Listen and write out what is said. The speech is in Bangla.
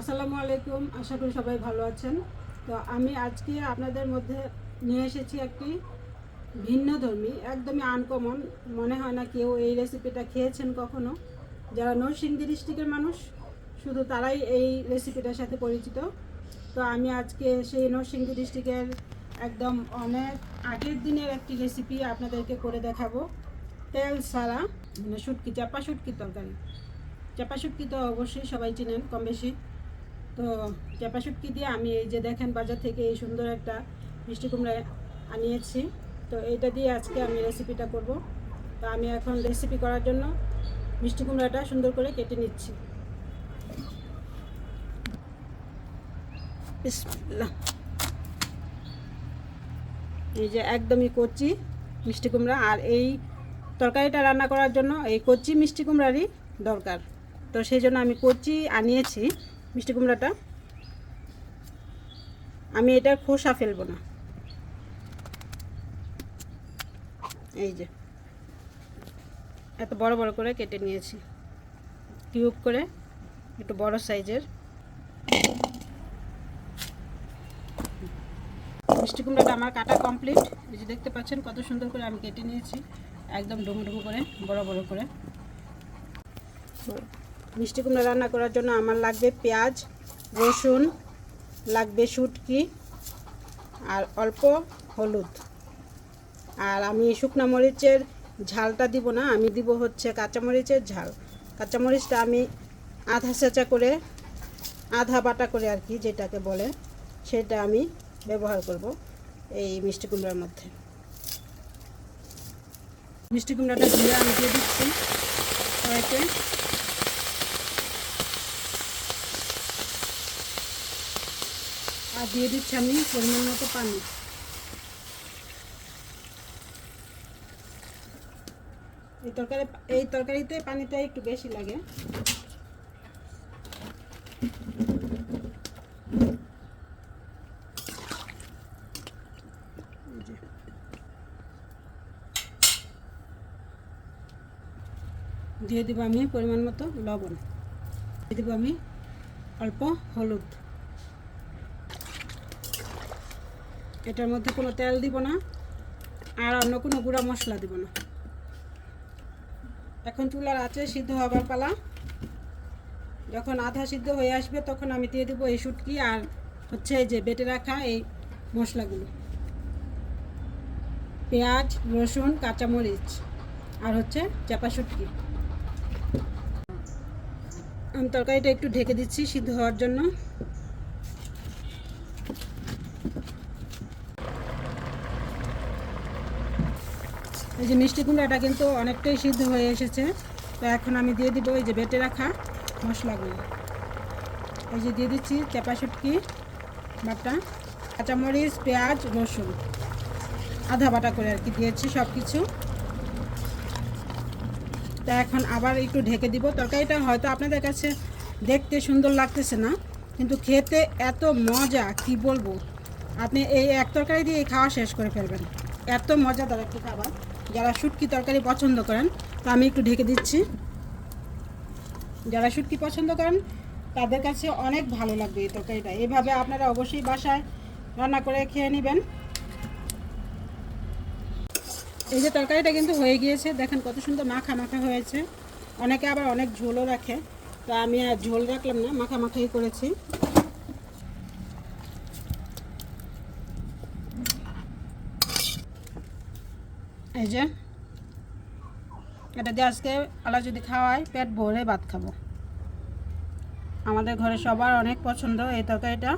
আসসালামু আলাইকুম, আশা করি সবাই ভালো আছেন। তো আমি আজকে আপনাদের মধ্যে নিয়ে এসেছি একটি ভিন্ন ধর্মী, একদমই আনকমন মনে হয় না কেউ এই রেসিপিটা খেয়েছেন কখনো। যারা নরসিংদী ডিস্ট্রিক্টের মানুষ, শুধু তারাই এই রেসিপিটার সাথে পরিচিত। তো আমি আজকে সেই নরসিংদী ডিস্ট্রিক্টের একদম অনেক আগের দিনের একটি রেসিপি আপনাদেরকে করে দেখাবো। তেল সারা মানে শুটকি চাপা শুটকি তরকারি। চাপা শুটকি তো অবশ্যই সবাই চিনেন কম বেশি তো চাপা শুটকি দিয়ে আমি এই যে দেখেন বাজার থেকে এই সুন্দর একটা মিষ্টি কুমড়া আনিয়েছি। তো এইটা দিয়ে আজকে আমি রেসিপিটা করব। তো আমি এখন রেসিপি করার জন্য মিষ্টি কুমড়াটা সুন্দর করে কেটে নিচ্ছি। এই যে একদমই কচি মিষ্টি কুমড়া আর এই তরকারিটা রান্না করার জন্য এই কচি মিষ্টি কুমড়ারই দরকার। তো সেই জন্য আমি কচি আনিয়েছি। মিষ্টি কুমড়াটা। আমি এটার খোসা ফেলব না। এই যে। এত বড় বড় করে কেটে নিয়েছি। কিউব করে একটু বড় সাইজের। মিষ্টি কুমড়াটা আমার কাটা কমপ্লিট। এই যে দেখতে পাচ্ছেন কত সুন্দর করে আমি কেটে নিয়েছি। একদম ডুমো ডুমো করে, বড় বড় করে। মিষ্টি কুমড়া রান্না করার জন্য আমার লাগবে পেঁয়াজ, রসুন, লাগবে শুটকি, আর অল্প হলুদ। আর আমি শুকনো মরিচের ঝালটা দিব না, আমি দিব হচ্ছে কাঁচামরিচের ঝাল। কাঁচামরিচটা আমি আধা চেঁচা করে, আধা বাটা করে আর কি যেটাকে বলে, সেটা আমি ব্যবহার করব এই মিষ্টি কুমড়ার মধ্যে। মিষ্টি কুমড়াটা ধুয়ে আমি দিয়ে দিচ্ছি আর দিয়ে দিচ্ছি আমি পরিমাণ মতো পানি। এই তরকারি, এই তরকারিতে পানিটা একটু বেশি লাগে। দিয়ে দেবো আমি পরিমাণ মতো লবণ। দিয়ে দেবো আমি অল্প হলুদ। এটার মধ্যে কোনো তেল দিব না, আর অন্য কোনো গুঁড়া মশলা দিব না। এখন চুলার আছে সিদ্ধ হবার পালা। যখন আধা সিদ্ধ হয়ে আসবে, তখন আমি দিয়ে দেবো এই শুটকি আর হচ্ছে যে বেটে রাখা এই মশলাগুলো। পেঁয়াজ, রসুন, কাঁচামরিচ আর হচ্ছে চাপা শুটকি। আমি তরকারিটা একটু ঢেকে দিচ্ছি সিদ্ধ হওয়ার জন্য। এই যে মিষ্টি কুমড়াটা কিন্তু অনেকটাই সিদ্ধ হয়ে এসেছে। তো এখন আমি দিয়ে দিব এই যে বেটে রাখা মশলাগুলো। এই যে দিয়ে দিচ্ছি চাপা শুটকি, বাটা, কাঁচামরিচ, পেঁয়াজ, রসুন। আধা বাটা করে আর কি দিয়েছি সব কিছু তা এখন আবার একটু ঢেকে দিব। তরকারিটা হয়তো আপনাদের কাছে দেখতে সুন্দর লাগতেছে না, কিন্তু খেতে এত মজা, কি বলব? আপনি এই এক তরকারি দিয়ে খাওয়া শেষ করে ফেলবেন। এত মজাদার একটি খাবার। যারা শুটকি তরকারি পছন্দ করেন, তা আমি একটু ঢেকে দিচ্ছি। যারা শুটকি পছন্দ করেন, তাদের কাছে অনেক ভালো লাগবে এই তরকারিটা। এভাবে আপনারা অবশ্যই বাসায় রান্না করে খেয়ে নেবেন। এই যে তরকারিটা কিন্তু হয়ে গিয়েছে, দেখেন কত সুন্দর মাখা মাখা হয়েছে। অনেকে আবার অনেক ঝোলও রাখে। তো আমি আর ঝোল রাখলাম না, মাখা মাখাই করেছি। এই যে, এটা দিয়ে আজকে আলা যদি খাওয়ায়, পেট ভরে ভাত খাব। আমাদের ঘরে সবার অনেক পছন্দ এই তরকারিটা।